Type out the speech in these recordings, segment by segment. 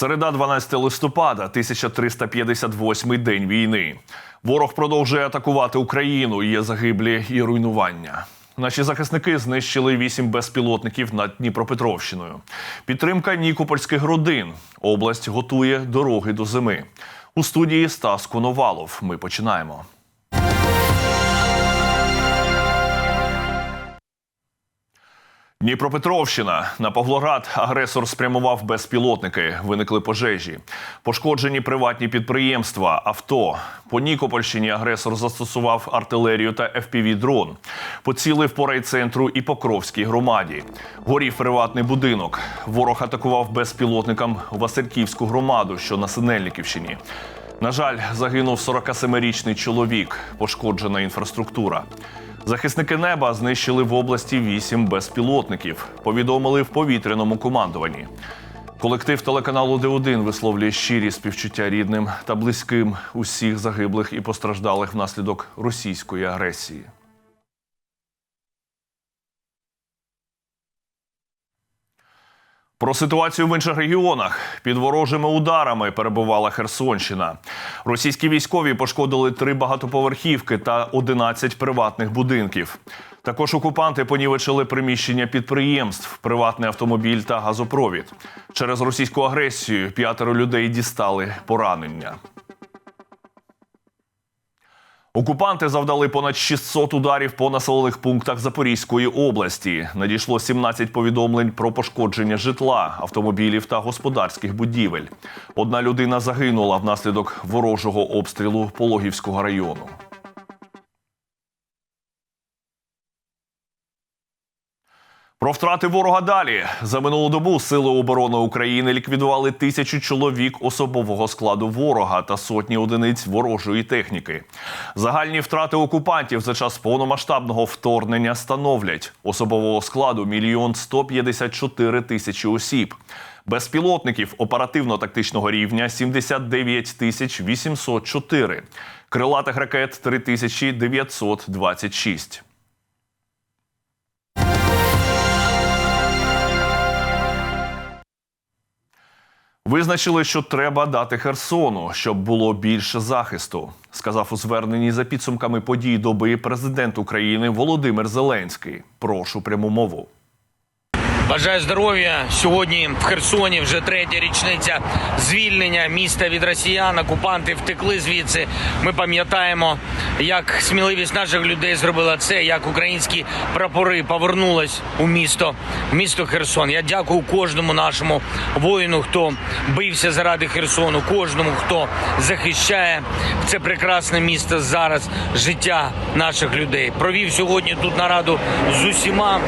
Середа 12 листопада, 1358 день війни. Ворог продовжує атакувати Україну. Є загиблі і руйнування. Наші захисники знищили вісім безпілотників над Дніпропетровщиною. Підтримка нікопольських родин. Область готує дороги до зими. У студії Стас Коновалов. Ми починаємо. Дніпропетровщина на Павлоград агресор спрямував безпілотники. Виникли пожежі, пошкоджені приватні підприємства, авто. По Нікопольщині агресор застосував артилерію та fpv дрон Поцілив по райцентру і Покровській громаді. Горів приватний будинок. Ворог атакував безпілотникам Васильківську громаду, що на Синельниківщині. На жаль, загинув 47-річний чоловік, пошкоджена інфраструктура. Захисники неба знищили в області вісім безпілотників. Повідомили в повітряному командуванні. Колектив телеканалу Д1 висловлює щирі співчуття рідним та близьким усіх загиблих і постраждалих внаслідок російської агресії. Про ситуацію в інших регіонах під ворожими ударами перебувала Херсонщина. Російські військові пошкодили три багатоповерхівки та 11 приватних будинків. Також окупанти понівечили приміщення підприємств, приватний автомобіль та газопровід. Через російську агресію п'ятеро людей дістали поранення. Окупанти завдали понад 600 ударів по населених пунктах Запорізької області. Надійшло 17 повідомлень про пошкодження житла, автомобілів та господарських будівель. Одна людина загинула внаслідок ворожого обстрілу Пологівського району. Про втрати ворога далі за минулу добу сили оборони України ліквідували тисячу чоловік особового складу ворога та сотні одиниць ворожої техніки. Загальні втрати окупантів за час повномасштабного вторгнення становлять особового складу мільйон 154 тисячі осіб. Безпілотників оперативно-тактичного рівня 79 тисяч 804. Крилатих ракет 3926. Визначили, що треба дати Херсону, щоб було більше захисту, сказав у зверненні за підсумками подій доби президент України Володимир Зеленський. Прошу пряму мову. Бажаю здоров'я сьогодні в Херсоні. Вже третя річниця звільнення міста від росіян. Окупанти втекли звідси. Ми пам'ятаємо, як сміливість наших людей зробила це, як українські прапори повернулись у місто, місто Херсон. Я дякую кожному нашому воїну, хто бився заради Херсону, кожному, хто захищає це прекрасне місто зараз життя наших людей. Провів сьогодні тут нараду з усіма,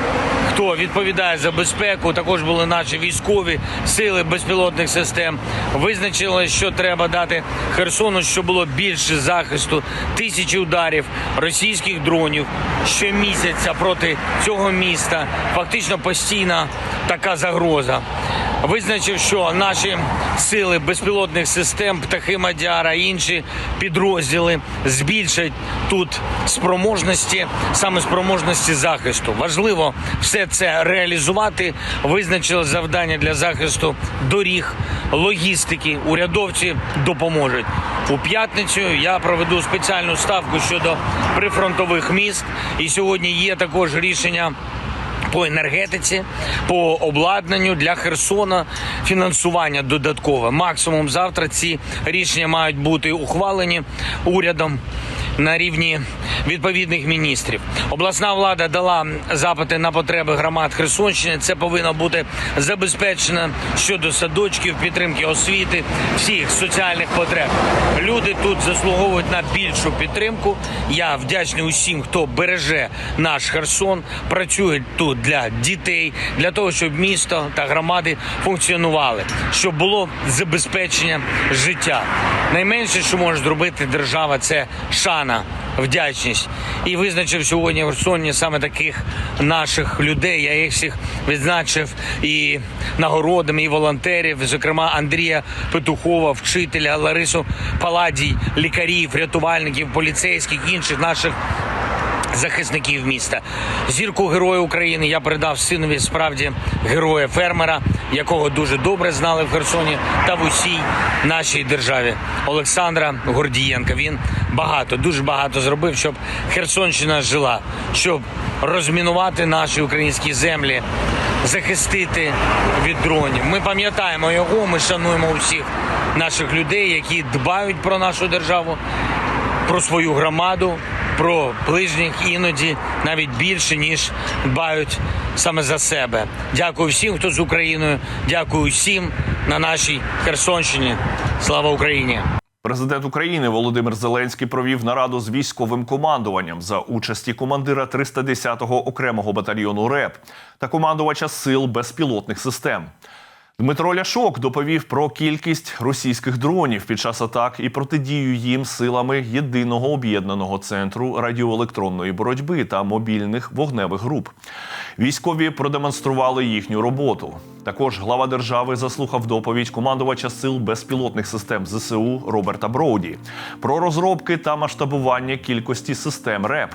хто відповідає за безпеку. Також були наші військові сили безпілотних систем. Визначили, що треба дати Херсону, щоб було більше захисту, тисячі ударів російських дронів щомісяця проти цього міста. Фактично постійна така загроза. Визначив, що наші сили безпілотних систем, птахи Мадяра, інші підрозділи збільшать тут спроможності, саме спроможності захисту. Важливо все це реалізувати. Визначили завдання для захисту доріг, логістики. Урядовці допоможуть у п'ятницю. Я проведу спеціальну ставку щодо прифронтових міст. І сьогодні є також рішення по енергетиці, по обладнанню для Херсона фінансування додаткове. Максимум завтра ці рішення мають бути ухвалені урядом. На рівні відповідних міністрів обласна влада дала запити на потреби громад Херсонщини. Це повинно бути забезпечено щодо садочків, підтримки освіти, всіх соціальних потреб. Люди тут заслуговують на більшу підтримку. Я вдячний усім, хто береже наш Херсон, працює тут для дітей, для того, щоб місто та громади функціонували, щоб було забезпечення життя. Найменше, що може зробити держава, це шана, вдячність. І визначив сьогодні в Херсоні саме таких наших людей. Я їх всіх відзначив і нагородами, і волонтерів, зокрема Андрія Петухова, вчителя Ларису Паладій, лікарів, рятувальників, поліцейських інших наших захисників міста. Зірку Героя України я передав синові справді героя фермера, якого дуже добре знали в Херсоні та в усій нашій державі. Олександра Гордієнка. Він багато, дуже багато зробив, щоб Херсонщина жила, щоб розмінувати наші українські землі, захистити від дронів. Ми пам'ятаємо його. Ми шануємо усіх наших людей, які дбають про нашу державу, про свою громаду, про ближніх іноді навіть більше ніж дбають саме за себе. Дякую всім, хто з Україною. Дякую всім на нашій Херсонщині. Слава Україні! Президент України Володимир Зеленський провів нараду з військовим командуванням за участі командира 310-го окремого батальйону РЕП та командувача сил безпілотних систем. Дмитро Ляшок доповів про кількість російських дронів під час атак і протидію їм силами єдиного об'єднаного центру радіоелектронної боротьби та мобільних вогневих груп. Військові продемонстрували їхню роботу. Також глава держави заслухав доповідь командувача сил безпілотних систем ЗСУ Роберта Броуді про розробки та масштабування кількості систем РЕП.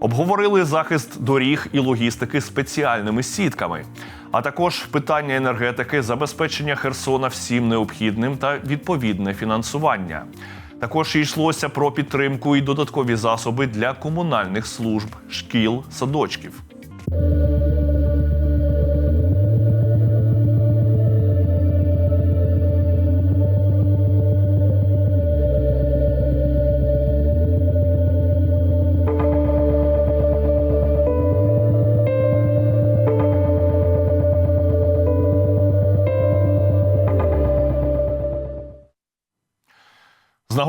Обговорили захист доріг і логістики спеціальними сітками, а також питання енергетики, забезпечення Херсона всім необхідним та відповідне фінансування. Також йшлося про підтримку і додаткові засоби для комунальних служб, шкіл, садочків.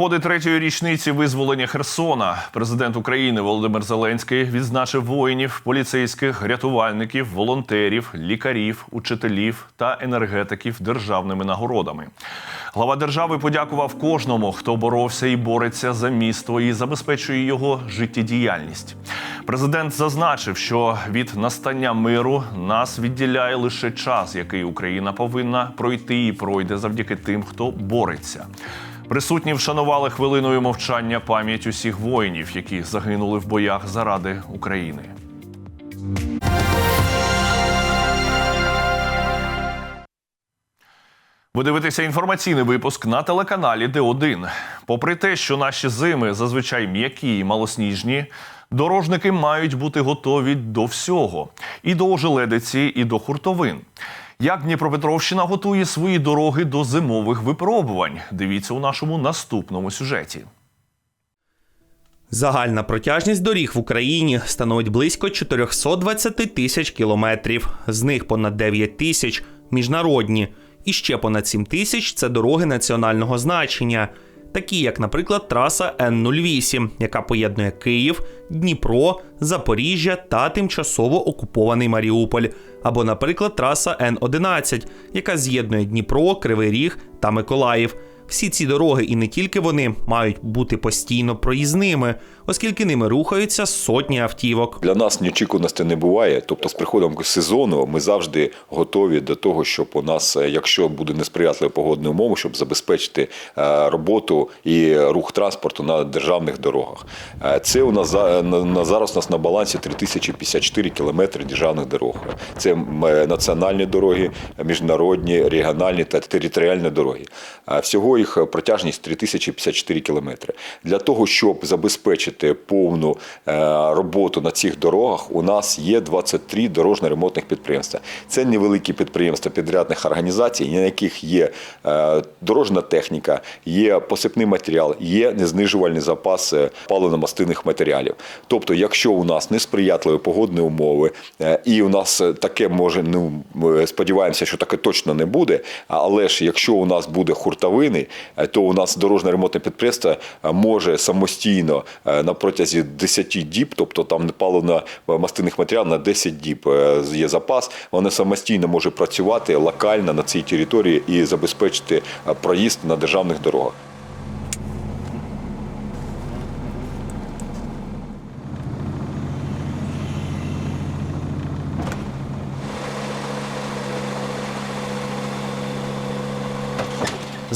Нагоди третьої річниці визволення Херсона президент України Володимир Зеленський відзначив воїнів, поліцейських, рятувальників, волонтерів, лікарів, учителів та енергетиків державними нагородами. Глава держави подякував кожному, хто боровся і бореться за місто і забезпечує його життєдіяльність. Президент зазначив, що від настання миру нас відділяє лише час, який Україна повинна пройти і пройде завдяки тим, хто бореться. Присутні вшанували хвилиною мовчання пам'ять усіх воїнів, які загинули в боях заради України. Ви дивитеся інформаційний випуск на телеканалі Д1. Попри те, що наші зими зазвичай м'які і малосніжні, дорожники мають бути готові до всього: і до ожеледиці, і до хуртовин. Як Дніпропетровщина готує свої дороги до зимових випробувань? Дивіться у нашому наступному сюжеті. Загальна протяжність доріг в Україні становить близько 420 тисяч кілометрів. З них понад 9 тисяч міжнародні, і ще понад 7 тисяч це дороги національного значення, такі як, наприклад, траса Н-08, яка поєднує Київ, Дніпро, Запоріжжя та тимчасово окупований Маріуполь, або, наприклад, траса Н-11, яка з'єднує Дніпро, Кривий Ріг та Миколаїв. Всі ці дороги, і не тільки вони, мають бути постійно проїзними, оскільки ними рухаються сотні автівок. Для нас неочікуваності не буває. Тобто, з приходом сезону ми завжди готові до того, щоб у нас, е, якщо буде несприятливі погодні умови, щоб забезпечити е, роботу і рух транспорту на державних дорогах. Е, Це у нас на- зараз у нас на балансі 3054 кілометри державних дорог. Це національні дороги, міжнародні, регіональні та територіальні дороги. Всього їх протяжність 3054 кілометри. Для того, щоб забезпечити повну е, роботу на цих дорогах, у нас є 23 дорожньо-ремонтних підприємства. Це невеликі підприємства підрядних організацій, на яких є е, дорожна техніка, є посипний матеріал, є незнижувальний запас паливно-мастильних матеріалів. Тобто, якщо у нас несприятливі погодні умови, е, і у нас таке може, ну сподіваємося, що таке точно не буде. Але ж якщо у нас буде хуртовини, то у нас дорожньо ремонтне підприємство може самостійно на протязі 10 діб, тобто там паливно мастинних матеріалів на 10 діб е, є запас. Вона самостійно може працювати локально на цій території і забезпечити е, проїзд на державних дорогах.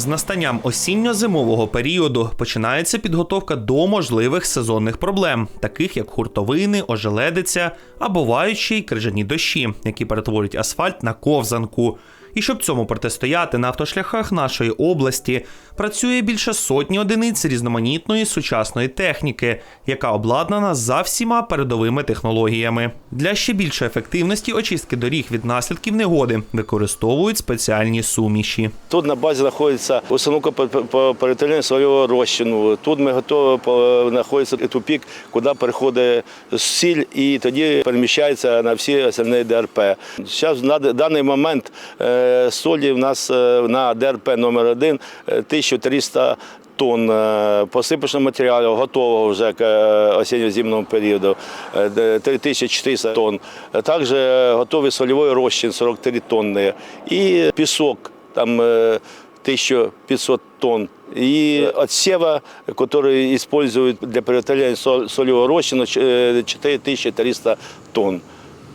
З настанням осінньо-зимового періоду починається підготовка до можливих сезонних проблем, таких як хуртовини, ожеледиця, а бувають ще й крижані дощі, які перетворюють асфальт на ковзанку. І щоб цьому протистояти на автошляхах нашої області працює більше сотні одиниць різноманітної сучасної техніки, яка обладнана за всіма передовими технологіями. Для ще більшої ефективності очистки доріг від наслідків негоди використовують спеціальні суміші. Тут на базі знаходиться установка по- по свого розчину. Тут ми готові знаходиться тупік, куди переходить сіль і тоді переміщається на всі остальні ДРП. Зараз на даний момент е, солі в нас е, на ДРП номер 1 1300 тонн е, посипочного матеріалу готового вже к е, осінньо-зимному періоду е, де 3400 тонн. Е, Також е, готовий сольовий розчин 43 тонни і пісок там е, 1500 тонн. И отсева, который используют для приготовления сол- солевого розчина, ч- э, 4300 тонн.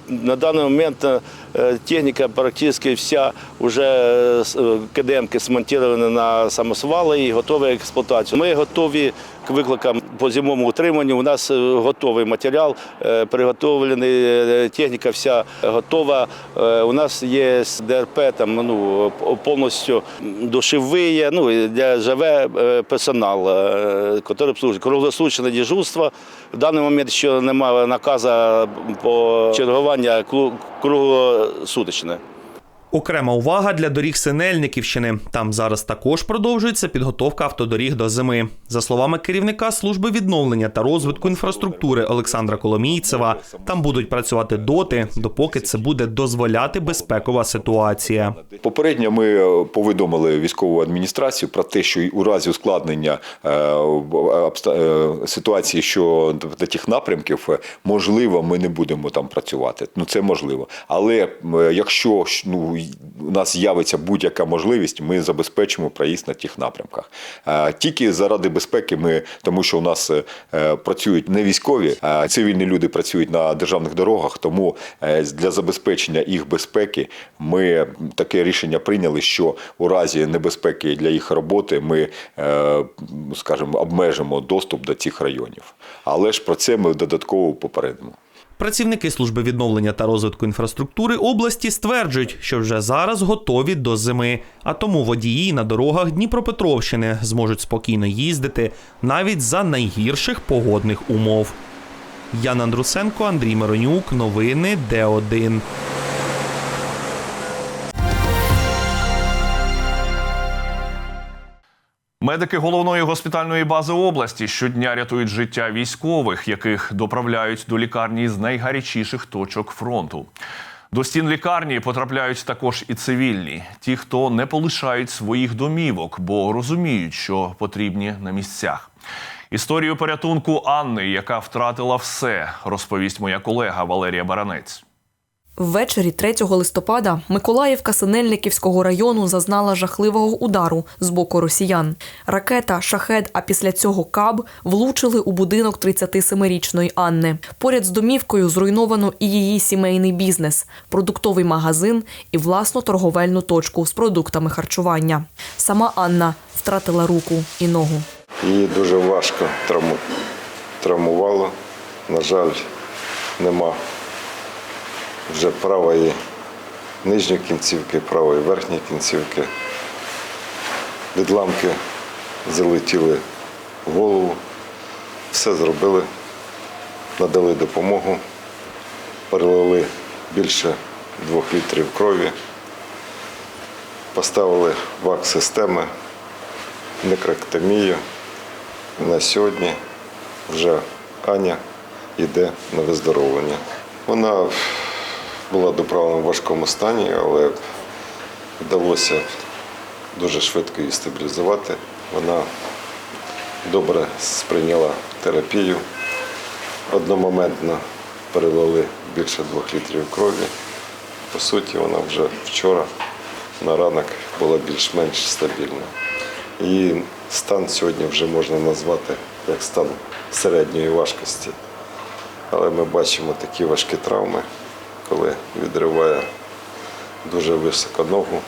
На данный момент э, техника практически вся уже с- э, КДМки смонтирована на самосвали і готова к експлуатації. Ми готові к викликам по зимовому утриманню. У нас е, готовий матеріал, е, приготовлений, е, техніка вся готова. Е, У нас є ДРП там ну повністю душеві, ну для живе е, персонал, е, який обслужує круглосуточне дежурство. В даний момент ще немає наказу по чергування клу- круглосуточне. Окрема увага для доріг Синельниківщини. Там зараз також продовжується підготовка автодоріг до зими. За словами керівника служби відновлення та розвитку інфраструктури Олександра Коломійцева, там будуть працювати доти, допоки це буде дозволяти безпекова ситуація. Попередньо ми е, повідомили військову адміністрацію про те, що у разі ускладнення е, е, ситуації щодо тих напрямків, можливо, ми не будемо там працювати. Ну це можливо. Але якщо ну, у нас з'явиться будь-яка можливість, ми забезпечимо проїзд на тих напрямках. Е, Тільки заради безпеки ми, тому що у нас е, працюють не військові, а цивільні люди працюють на державних дорогах. Тому е, для забезпечення їх безпеки ми таке рішення прийняли, що у разі небезпеки для їх роботи ми, скажімо, обмежимо доступ до цих районів. Але ж про це ми додатково попередимо. Працівники служби відновлення та розвитку інфраструктури області стверджують, що вже зараз готові до зими, а тому водії на дорогах Дніпропетровщини зможуть спокійно їздити навіть за найгірших погодних умов. Ян Андрусенко, Андрій Миронюк, новини Д1. Медики головної госпітальної бази області щодня рятують життя військових, яких доправляють до лікарні з найгарячіших точок фронту. До стін лікарні потрапляють також і цивільні, ті, хто не полишають своїх домівок, бо розуміють, що потрібні на місцях. Історію порятунку Анни, яка втратила все, розповість моя колега Валерія Баранець. Ввечері 3 листопада Миколаївка Синельниківського району зазнала жахливого удару з боку росіян. Ракета, шахед, а після цього каб влучили у будинок 37-річної Анни. Поряд з домівкою зруйновано і її сімейний бізнес, продуктовий магазин і власну торговельну точку з продуктами харчування. Сама Анна втратила руку і ногу. Її дуже важко травму... травмувало. На жаль, нема вже правої нижньої кінцівки, правої верхньої кінцівки. Відламки залетіли в голову. Все зробили, надали допомогу, перелили більше двох літрів крові, поставили вак системи, некректомію. На сьогодні вже Аня йде на виздоровлення. Вона була доправлена в важкому стані, але вдалося дуже швидко її стабілізувати. Вона добре сприйняла терапію. Одномоментно перелили більше двох літрів крові. По суті, вона вже вчора на ранок була більш-менш стабільна. Її стан сьогодні вже можна назвати як стан середньої важкості. Але ми бачимо такі важкі травми, коли відриває дуже високо ногу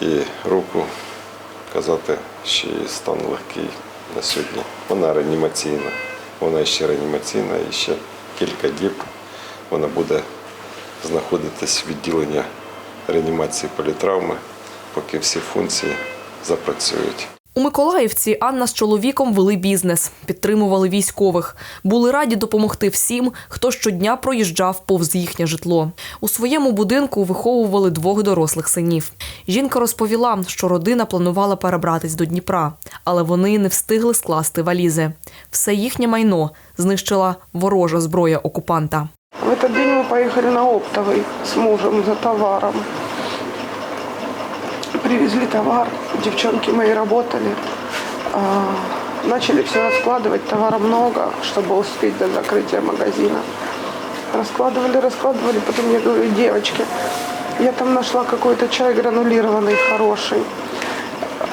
і руку, казати, що її стан легкий на сьогодні. Вона реанімаційна. Вона ще реанімаційна і ще кілька діб вона буде знаходитись в відділенні реанімації політравми, поки всі функції запрацюють. У Миколаївці Анна з чоловіком вели бізнес, підтримували військових, були раді допомогти всім, хто щодня проїжджав повз їхнє житло. У своєму будинку виховували двох дорослих синів. Жінка розповіла, що родина планувала перебратись до Дніпра, але вони не встигли скласти валізи. Все їхнє майно знищила ворожа зброя окупанта. В этот день мы поехали на оптовый с мужем за товаром. Привезли товар, Девчонки мои работали. А, Начали все раскладывать, товара много, чтобы успеть до закрытия магазина. Раскладывали, раскладывали, потом я говорю, девочки, я там нашла какой-то чай гранулированный, хороший.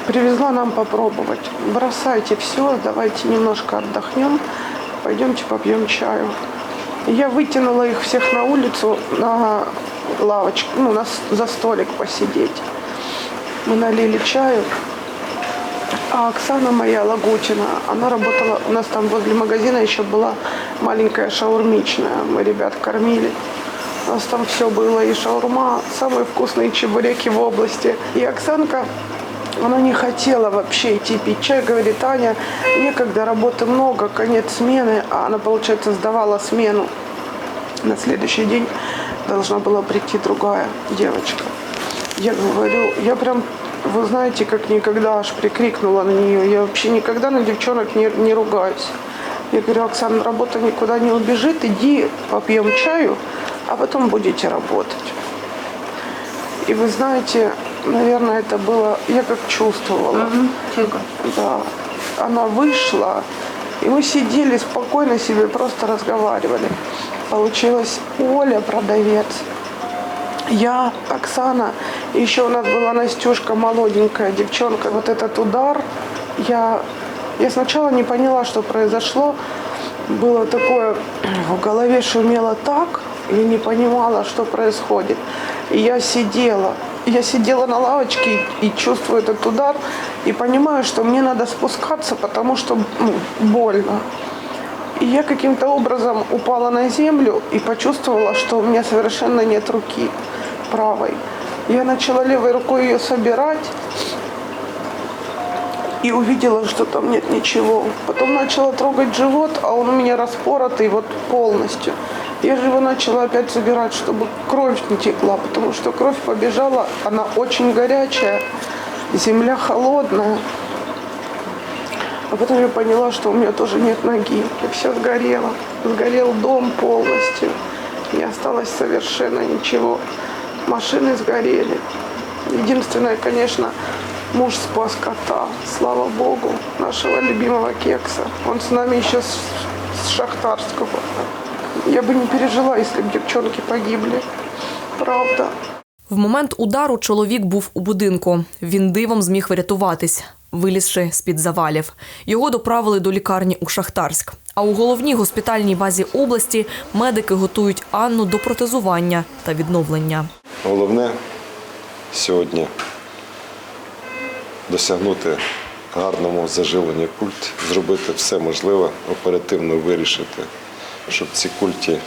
Привезла нам попробовать. Бросайте все, давайте немножко отдохнем, пойдемте попьем чаю. Я вытянула их всех на улицу на лавочку, ну, на, за столик посидеть. Мы налили чаю. А Оксана моя Лагутина, она работала, у нас там возле магазина еще была маленькая шаурмичная. Мы ребят кормили. У нас там все было, и шаурма, самые вкусные чебуреки в области. И Оксанка, она не хотела вообще идти пить чай. Говорит, Аня, некогда, работы много, конец смены. А она, получается, сдавала смену. На следующий день должна была прийти другая девочка. Я говорю, я прям, вы знаете, как никогда аж прикрикнула на нее. Я вообще никогда на девчонок не, не ругаюсь. Я говорю, Оксана, работа никуда не убежит, иди попьем чаю, а потом будете работать. И вы знаете, наверное, это было, я как чувствовала. Да. Она вышла, и мы сидели спокойно себе, просто разговаривали. Получилась Оля, продавец. Я, Оксана, и еще у нас была Настюшка, молоденькая девчонка. Вот этот удар, я, я сначала не поняла, что произошло. Было такое, в голове шумело так, я не понимала, что происходит. И я сидела, я сидела на лавочке и чувствую этот удар, и понимаю, что мне надо спускаться, потому что ну, больно. И я каким-то образом упала на землю и почувствовала, что у меня совершенно нет руки правой. Я начала левой рукой ее собирать и увидела, что там нет ничего. Потом начала трогать живот, а он у меня распоротый вот полностью. Я же его начала опять собирать, чтобы кровь не текла, потому что кровь побежала, она очень горячая, земля холодная. А потом я поняла, что у меня тоже нет ноги. И все сгорело. Сгорел дом полностью. Не осталось совершенно ничего. Машины сгорели. Единственное, конечно, муж спас кота. Слава богу, нашего любимого кекса. Он с нами еще с, с Шахтарского. Я бы не пережила, если бы девчонки погибли. Правда. В момент удару чоловік був у будинку. Він дивом зміг врятуватись, вилізши з-під завалів. Його доправили до лікарні у Шахтарськ. А у головній госпітальній базі області медики готують Анну до протезування та відновлення. Головне сьогодні досягнути гарному заживленні культ, зробити все можливе, оперативно вирішити, щоб ці культі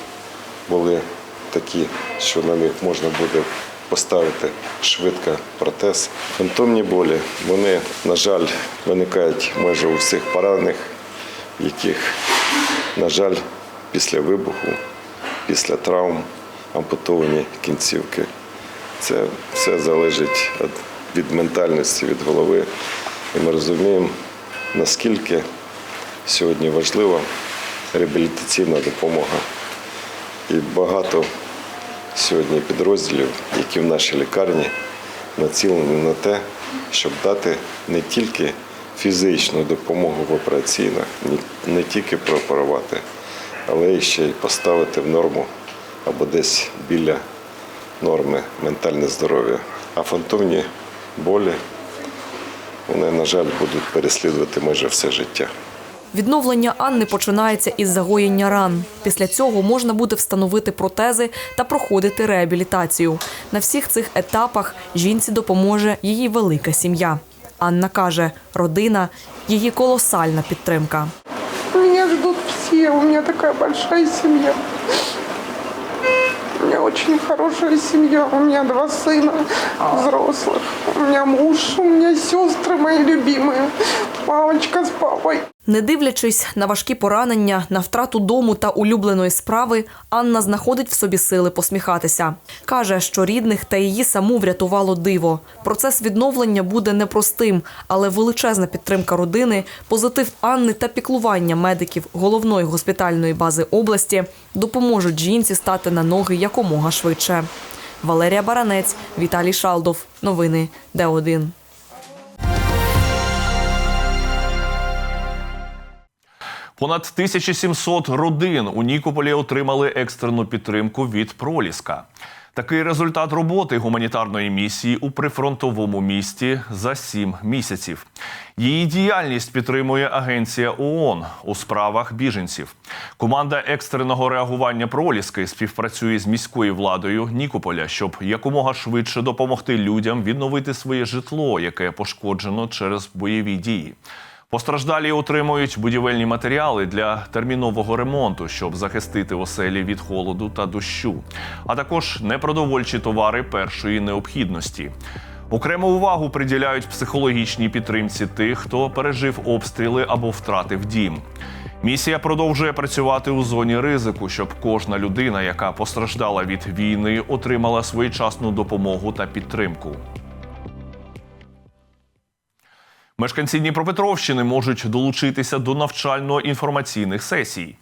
були такі, що на них можна буде поставити швидко протез. Фантомні болі, вони, на жаль, виникають майже у всіх поранених, яких, на жаль, після вибуху, після травм ампутовані кінцівки. Це все залежить від, ментальності, від голови. І ми розуміємо, наскільки сьогодні важлива реабілітаційна допомога. І багато сьогодні підрозділів, які в нашій лікарні націлені на те, щоб дати не тільки фізичну допомогу в операційних, не тільки прооперувати, але ще й поставити в норму або десь біля норми ментальне здоров'я. А фантомні болі, вони, на жаль, будуть переслідувати майже все життя. Відновлення Анни починається із загоєння ран. Після цього можна буде встановити протези та проходити реабілітацію. На всіх цих етапах жінці допоможе її велика сім'я. Анна каже, родина її колосальна підтримка. Меня ждут все, у меня такая большая семья. У меня очень хорошая семья, у меня два сына взрослых, у меня муж, у меня сестры мои любимые, мамочка с папой. Не дивлячись на важкі поранення, на втрату дому та улюбленої справи, Анна знаходить в собі сили посміхатися. Каже, що рідних та її саму врятувало диво. Процес відновлення буде непростим, але величезна підтримка родини, позитив Анни та піклування медиків головної госпітальної бази області допоможуть жінці стати на ноги якомога швидше. Валерія Баранець, Віталій Шалдов. Новини Д1. Понад 1700 родин у Нікополі отримали екстрену підтримку від Проліска. Такий результат роботи гуманітарної місії у прифронтовому місті за сім місяців. Її діяльність підтримує агенція ООН у справах біженців. Команда екстреного реагування Проліски співпрацює з міською владою Нікополя, щоб якомога швидше допомогти людям відновити своє житло, яке пошкоджено через бойові дії. Постраждалі отримують будівельні матеріали для термінового ремонту, щоб захистити оселі від холоду та дощу, а також непродовольчі товари першої необхідності. Окрему увагу приділяють психологічній підтримці тих, хто пережив обстріли або втратив дім. Місія продовжує працювати у зоні ризику, щоб кожна людина, яка постраждала від війни, отримала своєчасну допомогу та підтримку. Мешканці Дніпропетровщини можуть долучитися до навчально-інформаційних сесій.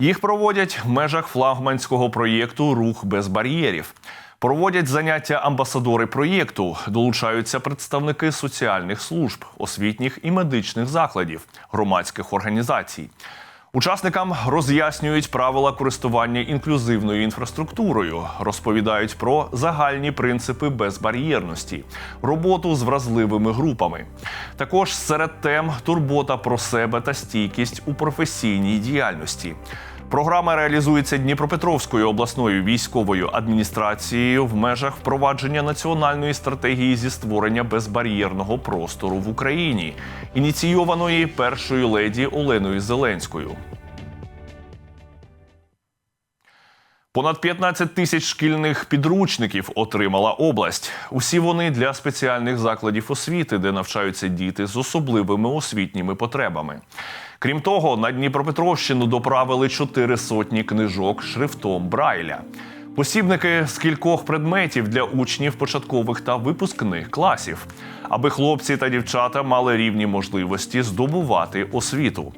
Їх проводять в межах флагманського проєкту Рух без бар'єрів. Проводять заняття амбасадори проєкту, долучаються представники соціальних служб, освітніх і медичних закладів, громадських організацій. Учасникам роз'яснюють правила користування інклюзивною інфраструктурою, розповідають про загальні принципи безбар'єрності, роботу з вразливими групами. Також серед тем турбота про себе та стійкість у професійній діяльності. Програма реалізується Дніпропетровською обласною військовою адміністрацією в межах впровадження національної стратегії зі створення безбар'єрного простору в Україні, ініційованої першою леді Оленою Зеленською. Понад 15 тисяч шкільних підручників отримала область. Усі вони для спеціальних закладів освіти, де навчаються діти з особливими освітніми потребами. Крім того, на Дніпропетровщину доправили чотири сотні книжок шрифтом Брайля. Посібники з кількох предметів для учнів початкових та випускних класів, аби хлопці та дівчата мали рівні можливості здобувати освіту.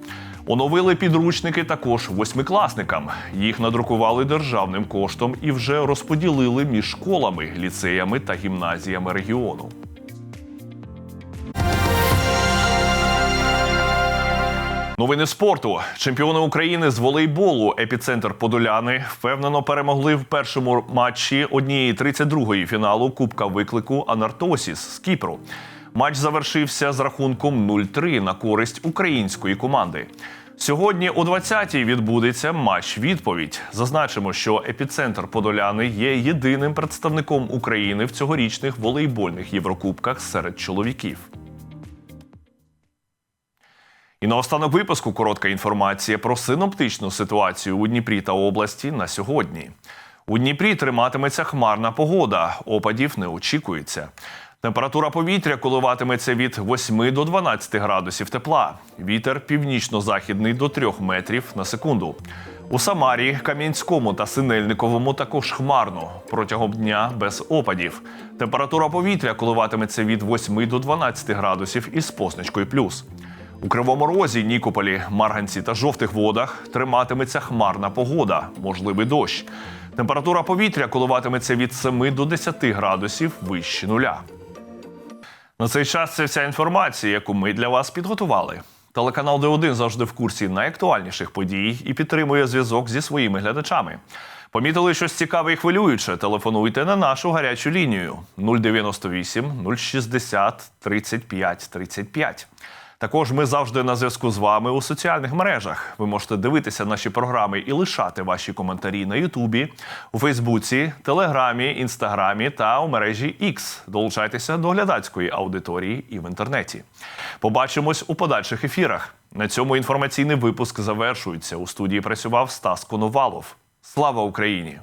Оновили підручники також восьмикласникам. Їх надрукували державним коштом і вже розподілили між школами, ліцеями та гімназіями регіону. Новини спорту. Чемпіони України з волейболу епіцентр Подоляни впевнено перемогли в першому матчі однієї 32-ї фіналу Кубка виклику Анартосіс з Кіпру. Матч завершився з рахунком 0-3 на користь української команди. Сьогодні о 20-й відбудеться матч відповідь. Зазначимо, що епіцентр Подоляни є єдиним представником України в цьогорічних волейбольних єврокубках серед чоловіків. І наостанок випуску коротка інформація про синоптичну ситуацію у Дніпрі та області на сьогодні. У Дніпрі триматиметься хмарна погода, опадів не очікується. Температура повітря коливатиметься від 8 до 12 градусів тепла. Вітер північно-західний до 3 метрів на секунду. У Самарі, Кам'янському та Синельниковому також хмарно. Протягом дня без опадів. Температура повітря коливатиметься від 8 до 12 градусів із позначкою плюс. У Кривому Розі, Нікополі, Марганці та жовтих водах триматиметься хмарна погода, можливий дощ. Температура повітря коливатиметься від 7 до 10 градусів вище нуля. На цей час це вся інформація, яку ми для вас підготували. Телеканал Д1 завжди в курсі найактуальніших подій і підтримує зв'язок зі своїми глядачами. Помітили щось цікаве і хвилююче? Телефонуйте на нашу гарячу лінію 098 060 35 35. Також ми завжди на зв'язку з вами у соціальних мережах. Ви можете дивитися наші програми і лишати ваші коментарі на Ютубі, у Фейсбуці, Телеграмі, Інстаграмі та у мережі X. Долучайтеся до глядацької аудиторії і в інтернеті. Побачимось у подальших ефірах. На цьому інформаційний випуск завершується. У студії працював Стас Коновалов. Слава Україні!